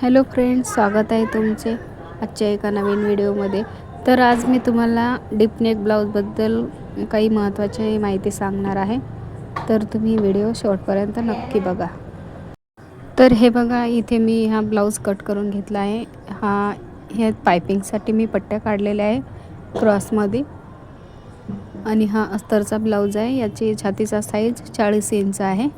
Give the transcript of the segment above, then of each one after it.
Hello friends स्वागत आहे तुमचे आजच्या एका नवीन व्हिडिओमध्ये. तर आज मी तुम्हाला डिपनेक ब्लाऊजबद्दल काही महत्त्वाची माहिती सांगणार आहे. तर तुम्ही व्हिडिओ शॉर्टपर्यंत नक्की बघा. तर हे बघा इथे मी हा ब्लाऊज कट करून घेतला आहे. हा ह्या पायपिंगसाठी मी पट्ट्या काढलेल्या आहे क्रॉसमध्ये आणि हा अस्तरचा ब्लाऊज आहे याची छातीचा साईज चाळीस इंच आहे.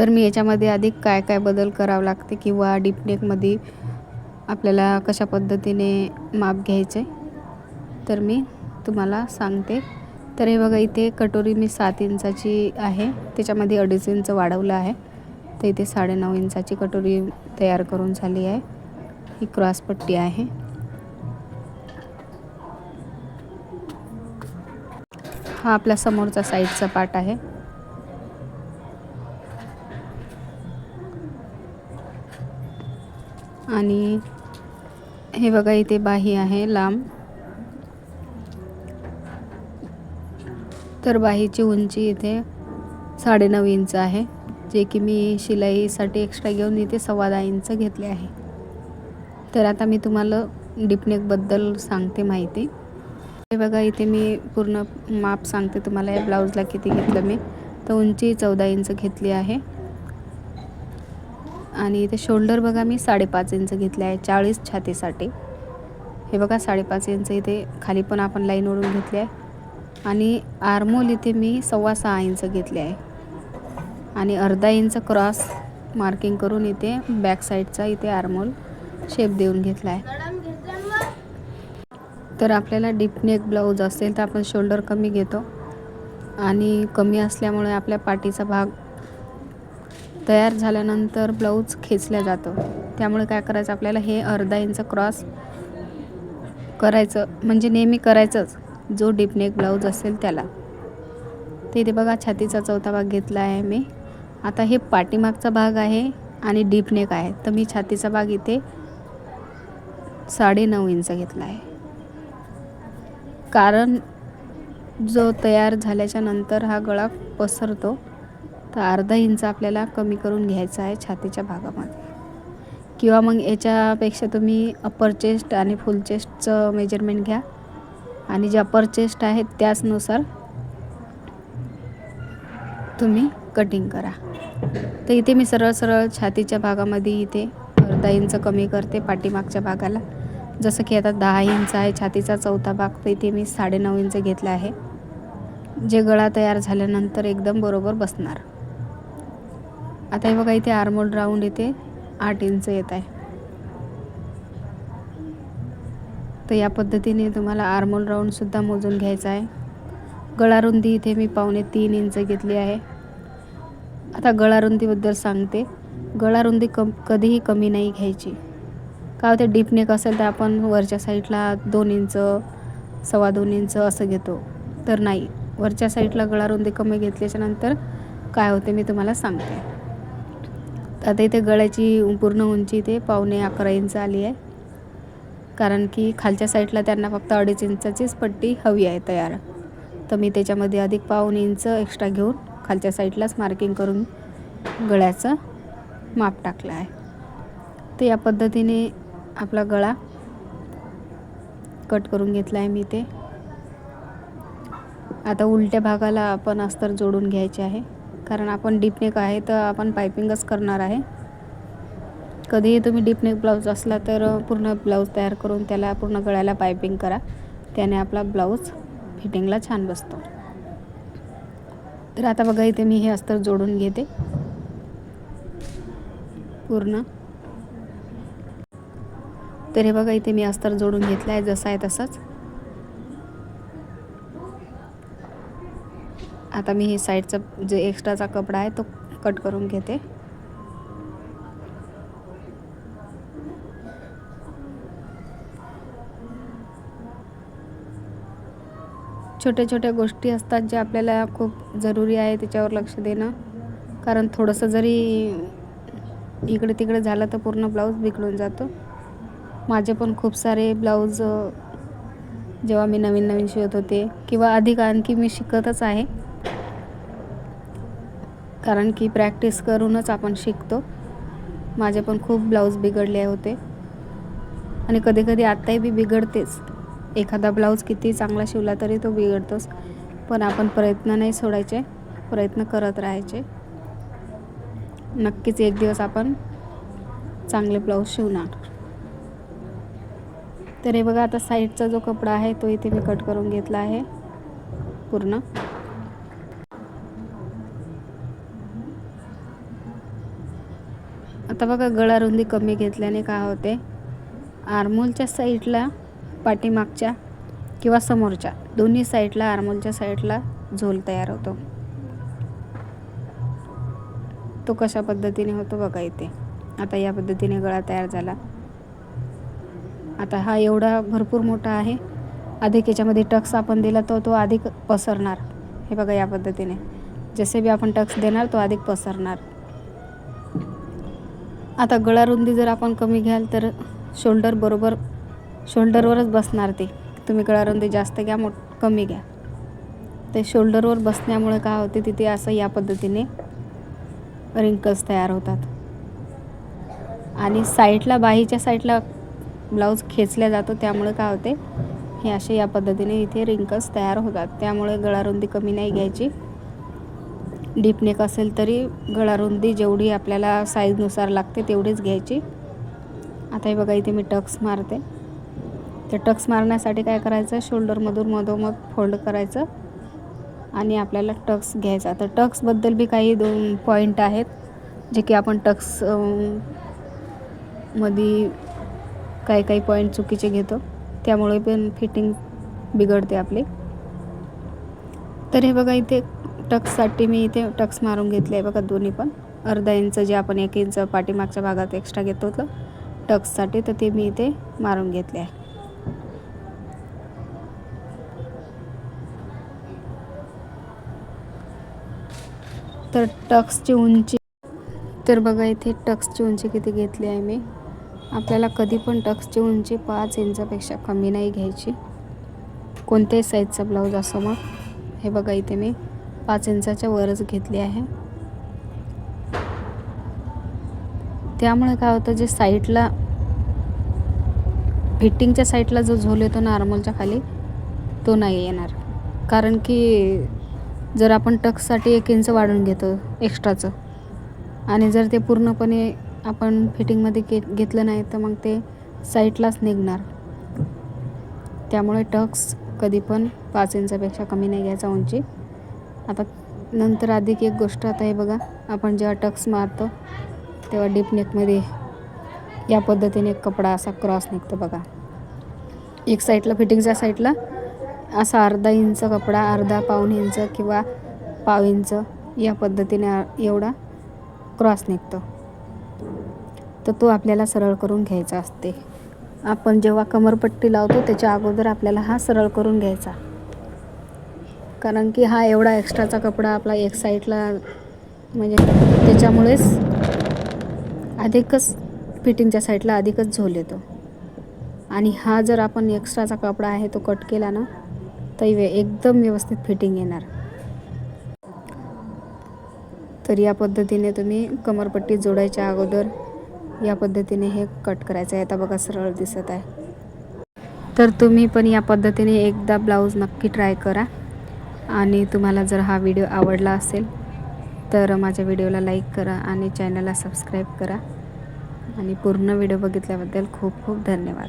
तर मी याच्यामध्ये आधी काय काय बदल करावं लागते किंवा डीपनेकमध्ये आपल्याला कशा पद्धतीने माप घ्यायचे तर मी तुम्हाला सांगते. तर हे बघा इथे कटोरी मी सात इंचाची आहे. त्याच्यामध्ये अडीच इंच वाढवलं आहे. तर इथे साडेनऊ इंचाची कटोरी तयार करून झाली आहे. ही क्रॉसपट्टी आहे. हा आपला समोरचा साईडचा पार्ट आहे. आणि हे बघा इथे बाही आहे लांब. तर बाहीची उंची इथे साडेनऊ इंच आहे जे की मी शिलाईसाठी एक्स्ट्रा घेऊन इथे सव्वा दहा इंच घेतले आहे. तर आता मी तुम्हाला डिपनेकबद्दल सांगते माहिती. हे बघा इथे मी पूर्ण माप सांगते तुम्हाला या ब्लाऊजला किती घेतलं मी. तर उंची चौदा इंच घेतली आहे. आणि इथे शोल्डर बघा मी साडेपाच इंच घेतले आहे चाळीस छातीसाठी हे बघा साडेपाच इंच इथे खाली पण आपण लाईन ओढून घेतली आहे. आणि आर्मोल इथे मी सव्वा सहा इंच घेतले आहे. आणि अर्धा इंच क्रॉस मार्किंग करून इथे बॅक साईडचा इथे आर्मोल शेप देऊन घेतला आहे. तर आपल्याला डीपनेक ब्लाऊज असेल तर आपण शोल्डर कमी घेतो. आणि कमी असल्यामुळे आपल्या पाठीचा भाग तयार झाल्यानंतर ब्लाऊज खेचल्या जातो. त्यामुळे काय करायचं? आपल्याला हे अर्धा इंच क्रॉस करायचं म्हणजे नेहमी करायचंच जो डीपनेक ब्लाऊज असेल त्याला. तर इथे बघा छातीचा चौथा भाग घेतला आहे मी. आता हे पाठीमागचा भाग आहे आणि डीपनेक आहे. तर मी छातीचा भाग इथे साडेनऊ इंच घेतला आहे. कारण जो तयार झाल्याच्यानंतर हा गळा पसरतो तर अर्धा इंच आपल्याला कमी करून घ्यायचा आहे छातीच्या भागामध्ये. किंवा मग याच्यापेक्षा तुम्ही अप्पर चेस्ट आणि फुल चेस्टचं मेजरमेंट घ्या. आणि जे अप्पर चेस्ट आहे त्याचनुसार तुम्ही कटिंग करा. तर इथे मी सरळ सरळ छातीच्या भागामध्ये इथे अर्धा इंच कमी करते पाठीमागच्या भागाला. जसं की आता दहा इंच आहे छातीचा चौथा भाग तर इथे मी साडेनऊ इंच घेतला आहे. जे गळा तयार झाल्यानंतर एकदम बरोबर बसणार. आता हे बघा इथे आर्मोल राऊंड इथे आठ इंच येत आहे. तर या पद्धतीने तुम्हाला आर्मोल राऊंडसुद्धा मोजून घ्यायचा आहे. गळारुंदी इथे मी पावणे तीन इंच घेतली आहे. आता गळारुंदीबद्दल सांगते. गळारुंदी कम कधीही कमी नाही घ्यायची. का होते डीपनेक असेल तर आपण वरच्या साईडला दोन इंच सव्वा दोन इंच असं घेतो. तर नाही. वरच्या साईडला गळारुंदी कमी घेतल्याच्यानंतर काय होते मी तुम्हाला सांगते. आता इथे गळ्याची पूर्ण उंची ते पावणे अकरा इंच आली आहे. कारण की खालच्या साईडला त्यांना फक्त अडीच इंचाचीच पट्टी हवी आहे तयार. तर मी त्याच्यामध्ये अधिक पाऊन इंच एक्स्ट्रा घेऊन खालच्या साईडलाच मार्किंग करून गळ्याचं माप टाकलं आहे. तर या पद्धतीने आपला गळा कट करून घेतला आहे मी ते आता उलट्या भागाला आपण अस्तर जोडून घ्यायचे आहे. कारण आपण डीपनेक आहे तर आपण पायपिंगच करणार आहे. कधीही तुम्ही डीपनेक ब्लाऊज असला तर पूर्ण ब्लाऊज तयार करून त्याला पूर्ण गळ्याला पायपिंग करा. त्याने आपला ब्लाऊज फिटिंगला छान बसतो. तर आता बघा इथे मी हे अस्तर जोडून घेते. पूर्ण. तर हे बघा इथे मी अस्तर जोडून घेतलं आहे जसं आहे तसंच. आता मी हे साईडचा जे एक्स्ट्राचा कपडा आहे तो कट करून घेते. छोट्या छोट्या गोष्टी असतात ज्या आपल्याला खूप जरुरी आहे त्याच्यावर लक्ष देणं. कारण थोडंसं जरी इकडे तिकडे झालं तर पूर्ण ब्लाऊज बिघडून जातो. माझे पण खूप सारे ब्लाऊज जेव्हा मी नवीन नवीन शिवत होते किंवा अधिक आणखी मी शिकतच आहे. कारण की प्रॅक्टिस करूनच आपण शिकतो. माझे पण खूप ब्लाऊज बिघडले होते. आणि कधी कधी आत्ताही बी बिघडतेच. एखादा ब्लाऊज किती चांगला शिवला तरी तो बिघडतोच. पण आपण प्रयत्न नाही सोडायचे प्रयत्न करत राहायचे. नक्कीच एक दिवस आपण चांगले ब्लाऊज शिवणार. तर हे बघा आता साईडचा जो कपडा आहे तो इथे मी कट करून घेतला आहे. पूर्ण. आता बघा गळा रुंदी कमी घेतल्याने काय होते? आरमोलच्या साईडला पाठीमागच्या किंवा समोरच्या दोन्ही साईडला आरमोलच्या साईडला झोल तयार होतो. तो कशा पद्धतीने होतो बघा इथे. आता या पद्धतीने गळा तयार झाला. आता हा एवढा भरपूर मोठा आहे. अधिक याच्यामध्ये टक्स आपण दिला तो तो अधिक पसरणार. हे बघा या पद्धतीने. जसे बी आपण टक्स देणार तो अधिक पसरणार. आता गळा रुंदी जर आपण कमी घ्याल तर शोल्डर बरोबर शोल्डरवरच बसणार ते. तुम्ही गळा रुंदी जास्त घ्या मोठ कमी घ्या. ते शोल्डरवर बसण्यामुळे काय होते तिथे असं या पद्धतीने रिंकल्स तयार होतात. आणि साईडला बाहीच्या साईडला ब्लाऊज खेचल्या जातो त्यामुळे काय होते हे असे या पद्धतीने इथे रिंकल्स तयार होतात. त्यामुळे गळारुंदी कमी नाही घ्यायची. डीपनेक असेल तरी गळारुंदी जेवढी आपल्याला साईजनुसार लागते तेवढीच घ्यायची. आता हे बघा इथे मी टक्स मारते. ते टक्स मारण्यासाठी काय करायचं? शोल्डरमधून मधोमध फोल्ड करायचं आणि आपल्याला टक्स घ्यायचा. तर टक्सबद्दल बी काही दोन पॉईंट आहेत जे की आपण टक्समध्ये काही काही पॉईंट चुकीचे घेतो. त्यामुळे पण फिटिंग बिघडते आपली. तर हे बघा इथे टक्ससाठी मी इथे टक्स मारून घेतले आहे बघा दोन्ही पण. अर्धा इंच जे आपण एक इंच पाठीमागच्या भागात एक्स्ट्रा घेतो होतं टक्ससाठी तर ते मी इथे मारून घेतले आहे. तर टक्सची उंची तर बघा इथे टक्सची उंची किती घेतली आहे मी. आपल्याला कधी पण टक्सची उंची पाच इंचापेक्षा कमी नाही घ्यायची. कोणत्याही साईजचा ब्लाऊज असो मग. हे बघा इथे मी पाच इंचाच्या वरच घेतली आहे. त्यामुळे काय होतं जे साईडला फिटिंगच्या साईडला जो झोल येतो नॉर्मलच्या खाली तो नाही येणार. कारण की जर आपण टक्ससाठी एक इंच वाढून घेतो एक्स्ट्राचं आणि जर ते पूर्णपणे आपण फिटिंगमध्ये घे घेतलं नाही तर मग ते साईडलाच निघणार. त्यामुळे टक्स कधी पण पाच इंचापेक्षा कमी नाही घ्यायचा उंची. आता नंतर अधिक एक गोष्ट आता हे बघा आपण जेव्हा टक्स मारतो तेव्हा डीप नेकमध्ये या पद्धतीने कपडा असा क्रॉस निघतो बघा. एक साईडला फिटिंगच्या साईडला असा अर्धा इंच कपडा अर्धा पाऊण इंच किंवा पाव इंच या पद्धतीने एवढा क्रॉस निघतो. तर तो आपल्याला सरळ करून घ्यायचा असते. आपण जेव्हा कमरपट्टी लावतो त्याच्या अगोदर आपल्याला हा सरळ करून घ्यायचा. कारण की हा एवढा एक्स्ट्राचा कपडा आपला एक साईडला म्हणजे त्याच्यामुळेच अधिकच फिटिंगच्या साईडला अधिकच झोल येतो. आणि हा जर आपण एक्स्ट्राचा कपडा आहे तो कट केला ना तर एकदम व्यवस्थित फिटिंग येणार. तर या पद्धतीने तुम्ही कमरपट्टी जोडायच्या अगोदर या पद्धतीने हे कट करायचं आहे. आता बघा सरळ दिसत आहे. तर तुम्ही पण या पद्धतीने एकदा ब्लाऊज नक्की ट्राय करा. आणि तुम्हाला जर हा व्हिडिओ आवडला असेल तर माझ्या व्हिडिओला लाईक करा आणि चॅनलला सबस्क्राईब करा. आणि पूर्ण व्हिडिओ बघितल्याबद्दल खूप खूप धन्यवाद.